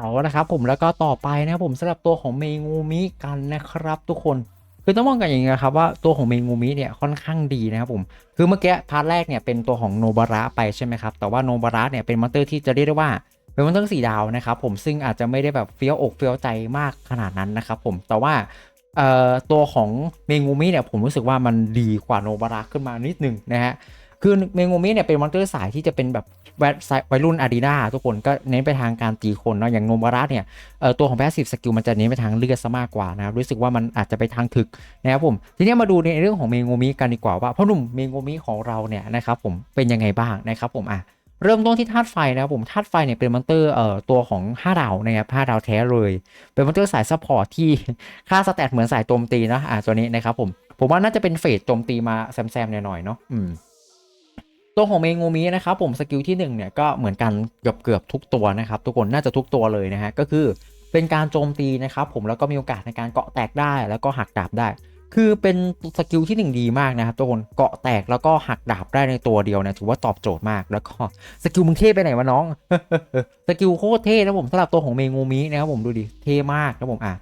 าวนะครับผมแล้วก็ต่อไปนะครับผมสำหรับตัวของเมงูมิกันนะครับ ทุกคนคือต้องมองกันอย่างนี้นะครับว่าตัวของเมงูมิเนี่ยค่อนข้างดีนะครับผมคือเมื่อกี้พาร์ทแรกเนี่ยเป็นตัวของโนบาระไปใช่ไหมครับแต่ว่าโนบาระเนี่ยเป็นมอนเตอร์ที่จะเรียกได้ว่าเป็นมอนเตอร์สีดาวนะครับผมซึ่งอาจจะไม่ได้แบบเฟี้ยวอกเฟี้ยวใจมากขนาดนั้นนะครับผมแต่ว่าตัวของเมงูมิเนี่ยผมรู้สึกว่ามันดีกว่าโนบาระขึ้นมานิดนึงนะฮะ คือเมงูมิเนี่ยเป็นมอนเตอร์สายที่จะเป็นแบบแวดวัยรุ่นอารีนาทุกคนก็เน้นไปทางการตีคนเนาะอย่างโนบาระเนี่ยเอ่อตัวของแพสซีฟสกิลมันจะเน้นไปทางเลือดซะมากกว่านะครับรู้สึกว่ามันอาจจะไปทางถึกนะครับผมทีนี้มาดูในเรื่องของเมงูมิกันดีกว่าว่าพ่อหนุ่มเมงูมิของเราเนี่ยนะครับผมเป็นยังไงบ้างนะครับผมอะเริ่มต้นที่ธาตุไฟนะครับผมธาตุไฟเนี่ยเป็นมอนเตอร์เอ่อตัวของ5ดาวนะครับ5ดาวแท้เลยเป็นมอนเตอร์สายซัพพอร์ตที่ค่าสแตทเหมือนสายโจมตีนะอะตัวนี้นะครับผมผมว่าน่าจะเป็นเฟสโจมตีมาแซมๆหน่อยๆเนาะอืม ตัวของเมงูมินะครับผมสกิลที่1เนี่ยก็เหมือนกันเกือบเกือบทุกตัวนะครับทุกคนน่าจะทุกตัวเลยนะฮะก็คือเป็นการโจมตีนะครับผมแล้วก็มีโอกาสในการเกาะแตกได้แล้วก็หักดาบได้ คือเป็นสกิลที่ 1 ดีมากนะครับทุกคนเกาะแตกแล้วก็หักดาบได้ในตัวเดียวเนี่ยถือว่าตอบโจทย์มากแล้วก็สกิลมึงเท่ไปไหนวะน้องสกิลโคตรเท่นะผมสำหรับตัวของเมงูมินะครับผมดูดิเท่มากนะผมอะ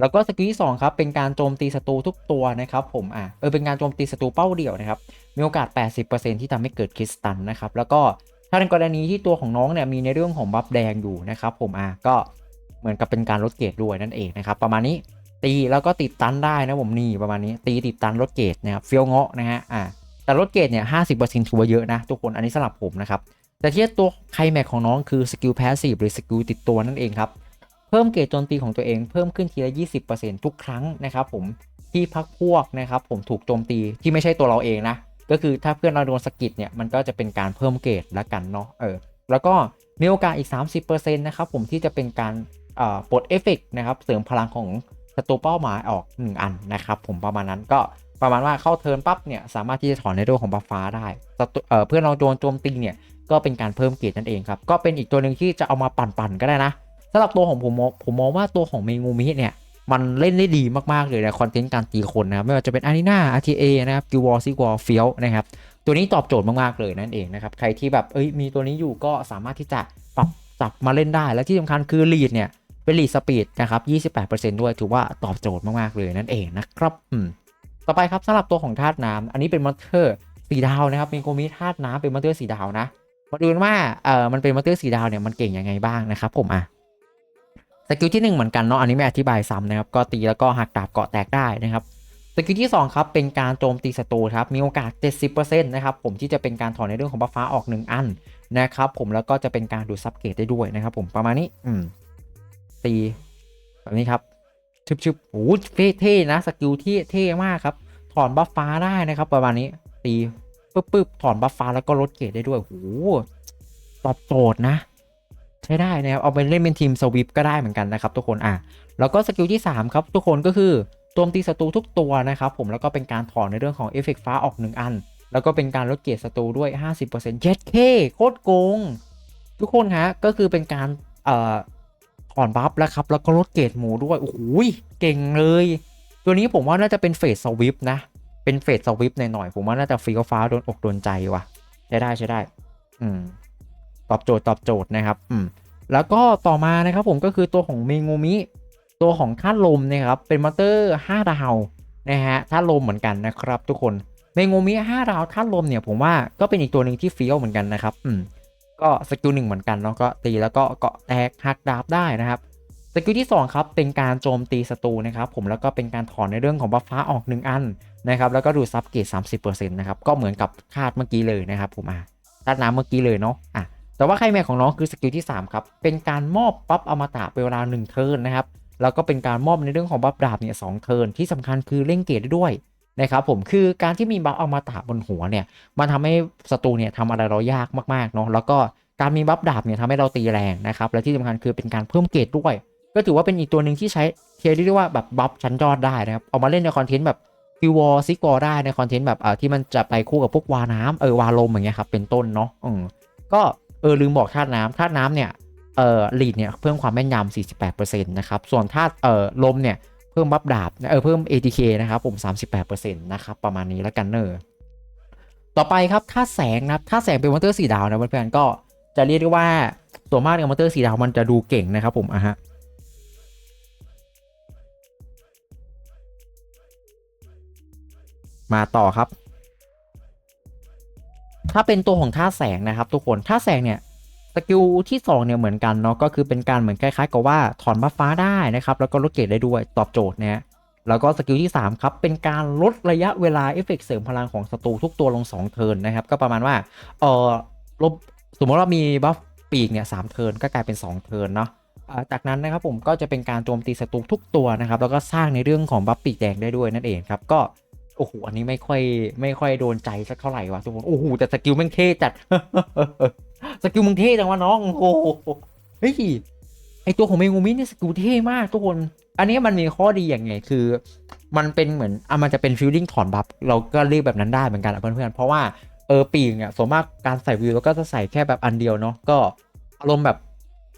แล้วก็สกิลที่2ครับเป็นการโจมตีศัตรูทุกตัวนะครับผมอะเออเป็นการโจมตีศัตรูเป้าเดี่ยวนะครับมีโอกาส 80%ที่ทำให้เกิดคริสตัลนะครับแล้วก็ถ้าในกรณีที่ตัวของน้องเนี่ยมีในเรื่องของบัฟแดงอยู่นะครับผมอะก็เหมือนกับเป็นการลดเกรดด้วยนั่นเองนะครับประมาณนี้ตีแล้วก็ติดตันได้นะผมนี่ประมาณนี้ตีติดตันลดเกรดนะครับเฟี้ยวเงาะนะฮะอะแต่ลดเกรดเนี่ย50%ถือว่าเยอะนะทุกคนอันนี้สำหรับผมนะครับแต่ที่ตัวไคลแม็กของน้องคือสกิลแพสซีฟหรือสกิลติดตัวนั่นเองครับ พิ่มเกรดโจมตีของตัวเองเพิ่มขึ้นทีละ 20%ทุกครั้งนะครับผมที่พักพวกนะครับผมถูกโจมตีที่ไม่ใช่ตัวเราเองนะ ก็คือถ้าเพื่อนเราโดนสกิดเนี่ยมันก็จะเป็นการเพิ่มเกรดละกันเนาะเออแล้วก็มีโอกาสอีก 30%นะครับผมที่จะเป็นการเอ่อปลดเอฟเฟกต์นะครับเสริมพลังของศัตรูเป้าหมายออก 1 อันนะครับผมประมาณนั้นก็ประมาณว่าเข้าเทิร์นปั๊บเนี่ยสามารถที่จะถอนในเรื่องของบัฟฟ้าได้ศัตรูเอ่อเพื่อนเราโดนโจมตีเนี่ยก็เป็นการเพิ่มเกรดนั่นเองครับก็เป็นอีกตัวหนึ่งที่จะเอามาปั่นๆก็ได้นะ สำหรับตัวของผมมองผมมองว่าตัวของเมงูมิเนี่ยมันเล่นได้ดีมากๆเลยในคอนเทนต์การตีคนนะครับไม่ว่าจะเป็นอารีนาอาร์ทีเอนะครับกิวอร์ซิวอร์เฟียลนะครับตัวนี้ตอบโจทย์มากๆเลยนั่นเองนะครับใครที่แบบเอ้ยมีตัวนี้อยู่ก็สามารถที่จะปรับจับมาเล่นได้ และที่สำคัญคือลีดเนี่ยเป็นลีดสปีดนะครับ 28%ด้วยถือว่าตอบโจทย์มากๆเลยนั่นเองนะครับอืมต่อไปครับสำหรับตัวของธาตุน้ำอันนี้เป็นมอนเตอร์สีดาวนะครับเมโกมิธาตุน้ำเป็นมอนเตอร์สีดาวนะมาดูกันว่าเออมันเป็นมอนเตอร์สีดาวเนี่ยมันเก่งยังไงบ้างนะครับผมอะ สกิลที่ 1 เหมือนกันเนาะอันนี้ไม่อธิบายซ้ำนะครับ ก็ตีแล้วก็หักดาบเกาะแตกได้นะครับสกิลที่ 2 ครับ เป็นการโจมตีศัตรูครับ มีโอกาส 70%นะครับผมที่จะเป็นการถอนในเรื่องของบัฟฟ้าออก 1 อันนะครับผมแล้วก็จะเป็นการดูดซับเกตได้ด้วยนะครับผมประมาณนี้อืมตีแบบนี้ครับชึบชึบโอ้โหเท่นะสกิลที่เท่มากครับ ถอนบัฟฟ้าได้นะครับ ประมาณนี้ตีปึ๊บปึ๊บถอนบัฟฟ้าแล้วก็ลดเกตได้ด้วยโอ้โหตอบโจทย์นะ ใช้ได้นะครับเอาไปเล่นเป็นทีมสวิปก็ได้เหมือนกันนะครับทุกคนอะแล้วก็สกิลที่ 3 ครับทุกคนก็คือโจมตีศัตรูทุกตัวนะครับผมแล้วก็เป็นการถอนในเรื่องของเอฟเฟกฟ้าออก1อัน แล้วก็เป็นการลดเกียรติศัตรูด้วย 50%เจ็ดเคโคตรโกง ทุกคนฮะก็คือเป็นการเอ่อถอนบัฟแล้วครับแล้วก็ลดเกรดหมูด้วยโอ้โหเก่งเลย ตัวนี้ผมว่าน่าจะเป็นเฟสสวิปนะเป็นเฟสสวิปหน่อยๆผมว่าน่าจะฟีลฟ้าโดนอกโดนใจว่ะใช้ได้ใช้ได้ อืม อบโจทย์ตอบโจทย์นะครับอืมแล้วก็ต่อมานะครับผมก็คือตัวของเมงูมิ ตัวของธาลมนี่ยครับเป็นมอเตอร์5ดาวนะฮะธาลมเหมือนกันนะครับ ทุกคนเมงูมิ5ดาวธาลมเนี่ยผมว่าก็เป็นอีกตัวหนึ่งที่เฟี้ยวเหมือนกันนะครับอืมก็สกิลหนึ่งเหมือนกันเนาะก็ตีแล้วก็เกาะแตกหักดาบได้นะครับสกิลที่ 2 ครับเป็นการโจมตีศัตรูนะครับผมแล้วก็เป็นการถอนในเรื่องของบัฟฟ้าออก 1 อันนะครับแล้วก็ดูซับเกต30%นะครับก็เหมือนกับคาดเมื่อกี้เลยนะครับผมอะคาดน้ำเมื่อกี้เลยเนาะอะ แต่ว่าใครแม็กของน้องคือสกิลที่ 3 ครับ เป็นการมอบบัฟอมตะเป็นเวลา1เทิร์นนะครับ แล้วก็เป็นการมอบในเรื่องของบัฟดาบเนี่ยสเทิร์นที่สำคัญคือเร่งเกรดได้ด้วยนะครับผมคือการที่มีบัฟอมตะบนหัวเนี่ยมันทำให้ศัตรูเนี่ยทำอะไรเรายากมากๆเนาะแล้วก็การมีบัฟดาบเนี่ยทำให้เราตีแรงนะครับและที่สำคัญคือเป็นการเพิ่มเกรดด้วย ก็ถือว่าเป็นอีกตัวหนึ่งที่ใช้เทียร์ได้ว่าแบบบัฟชั้นยอดได้นะครับเอามาเล่นในคอนเทนต์แบบฟิวอลซิกวอลได้ในคอนเทนต์แบบที่มันจะไปคู่กับพวกวาน้ำเออวาลมอย่างเงี้ยครับเป็นต้นเนาะอืมก็ เออลืมบอกธาตุน้ำธาตุน้ำเนี่ยเอ่อลีดเนี่ยเพิ่มความแม่นยำ48%นะครับส่วนธาตุเอ่อลมเนี่ยเพิ่มบัฟดาบเออเพิ่ม ATK นะครับผม 38%นะครับประมาณนี้แล้วกันเนอต่อไปครับธาตุแสงนะครับธาตุแสงเป็นมอนเตอร์สีดาวนะเพื่อนๆก็จะเรียกได้ว่าส่วนมากเนี่ยมอนเตอร์สีดาวมันจะดูเก่งนะครับผมอะฮะมาต่อครับ ถ้าเป็นตัวของท่าแสงนะครับ ทุกคนท่าแสงเนี่ยสกิลที่2เนี่ยเหมือนกันเนาะก็คือเป็นการเหมือนคล้ายๆกับว่าถอนบัฟฟ้าได้นะครับแล้วก็ลดเกรดได้ด้วยตอบโจทย์นะฮะแล้วก็สกิลที่ 3 ครับ เป็นการลดระยะเวลาเอฟเฟกต์เสริมพลังของศัตรูทุกตัวลง 2 เทิร์นนะครับ ก็ประมาณว่าเออลบสมมติว่ามีบัฟปีกเนี่ยสามเทิร์นก็กลายเป็น 2 เทิร์นเนาะจากนั้นนะครับผมก็จะเป็นการโจมตีศัตรูทุกตัวนะครับแล้วก็สร้างในเรื่องของบัฟปีกแดงได้ด้วยนั่นเองครับก็ โอ้โห อันนี้ไม่ค่อยไม่ค่อยโดนใจสักเท่าไหร่วะทุกคนโอ้โห แต่สกิลม่งเท่จัด สกิลมึงเท่จังวะน้อง โอ้โหเฮ้ย ไอตัวของเมงูมิเนี่ยสกิลเท่มากทุกคน อันนี้มันมีข้อดีอย่างไง คือ มันเป็นเหมือนอะมันจะเป็นฟิลลิ่งถอนบัฟ เราก็เรียกแบบนั้นได้เหมือนกันอะเพื่อนๆ เพราะว่าเออปีกเนี่ยส่วนมากการใส่วิวเราก็จะใส่แค่แบบอันเดียวเนาะ ก็อารมณ์แบบ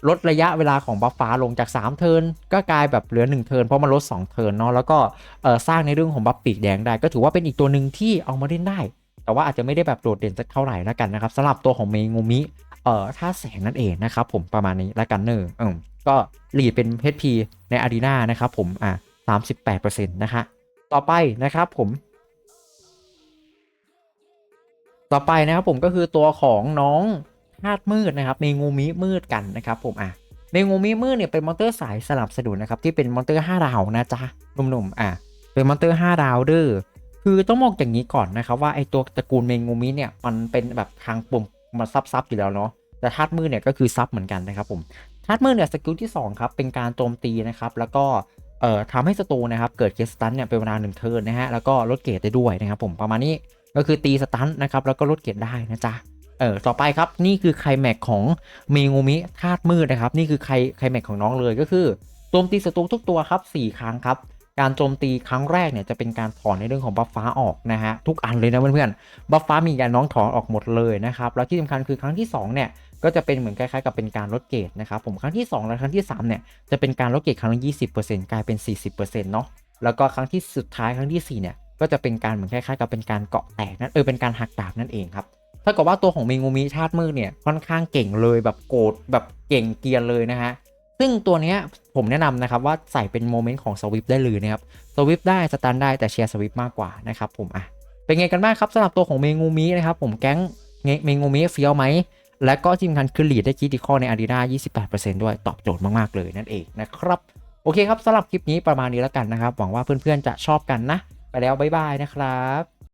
ลดระยะเวลาของบัฟฟ้าลงจาก 3 เทิร์นก็กลายแบบเหลือ 1 เทิร์นเพราะมันลด 2 เทิร์นเนาะแล้วก็สร้างในเรื่องของบัฟปีกแดงได้ ก็ถือว่าเป็นอีกตัวหนึ่งที่เอามาเล่นได้ แต่ว่าอาจจะไม่ได้แบบโดดเด่นสักเท่าไหร่แล้วกันนะครับสำหรับตัวของเมงูมิเอ่อท่าแสงนั่นเองนะครับผมประมาณนี้แล้วกันเนอร์อืมก็ลีดเป็น HP ในอารีนานะครับผมอะ38%นะฮะต่อไปนะครับผม ต่อไปนะครับผมก็คือตัวของน้อง ธาตุมืดนะครับเมงูมิมืดกันนะครับผมอะเมงูมิมืดเนี่ยเป็นมอนเตอร์สายสลับสนุนนะครับที่เป็นมอนเตอร์5ดาวนะจ๊ะหนุ่มๆอะเป็นมอนเตอร์5ดาวเด้อคือต้องมองอย่างนี้ก่อนนะครับว่าไอตัวตระกูลเมงูมิเนี่ยมันเป็นแบบทางปุ่มมันซับซับๆอยู่แล้วเนาะแต่ธาตุมืดเนี่ยก็คือซับเหมือนกันนะครับผมธาตุมืดเนี่ยสกิลที่สองครับเป็นการโจมตีนะครับแล้วก็เอ่อทำให้ศัตรูนะครับเกิดเกสตันเนี่ยเป็นเวลาหนึ่งเทิร์นนะฮะแล้วก็ลดเกรดได้ด้วยนะครับผมประมาณนี้ก็คือตีสตันนะครับแล้วก็ลดเกรดได้นะจ๊ะ เออต่อไปครับนี่คือไคลแม็กของเมงูมิธาตุมืดนะครับ นี่คือไคลไคลแม็กของน้องเลยก็คือโจมตีศัตรูทุกตัวครับ 4 ครั้งครับ การโจมตีครั้งแรกเนี่ยจะเป็นการถอนในเรื่องของบัฟฟ้าออกนะฮะทุกอันเลยนะเพื่อนๆบัฟฟ้ามีการน้องถอนออกหมดเลยนะครับแล้วที่สำคัญคือครั้งที่2เนี่ยก็จะเป็นเหมือนคล้ายๆกับเป็นการลดเกรดนะครับผมครั้งที่ 2 และครั้งที่3เนี่ยจะเป็นการลดเกรดครั้งละ20%กลายเป็น 40%เนาะแล้วก็ครั้งที่สุดท้ายครั้งทีสี่4เนี่ยก็จะเป็นการเหมือนคล้ายๆ กับเป็นการเกาะแตกนั่นเออเป็นการหักดาบนั่นเองครับ ถ้ากับว่าตัวของเมงูมิธาตุมืดเนี่ยค่อนข้างเก่งเลยแบบโกรธแบบเก่งเกียนเลยนะฮะซึ่งตัวนี้ผมแนะนำนะครับว่าใส่เป็นโมเมนต์ของสวิปได้เลยนะครับสวิปได้สตันได้แต่เชียร์สวิปมากกว่านะครับผมอะเป็นไงกันบ้างครับสำหรับตัวของเมงูมินะครับผมแก๊งเมงูมิเฟี้ยวไหมและก็ที่สำคัญคือลีดได้คิติคอในอารีนา28%ด้วยตอบโจทย์มากๆเลยนั่นเองนะครับโอเคครับสำหรับคลิปนี้ประมาณนี้แล้วกันนะครับหวังว่าเพื่อนๆจะชอบกันนะ ไปแล้วบ๊ายบายนะครับ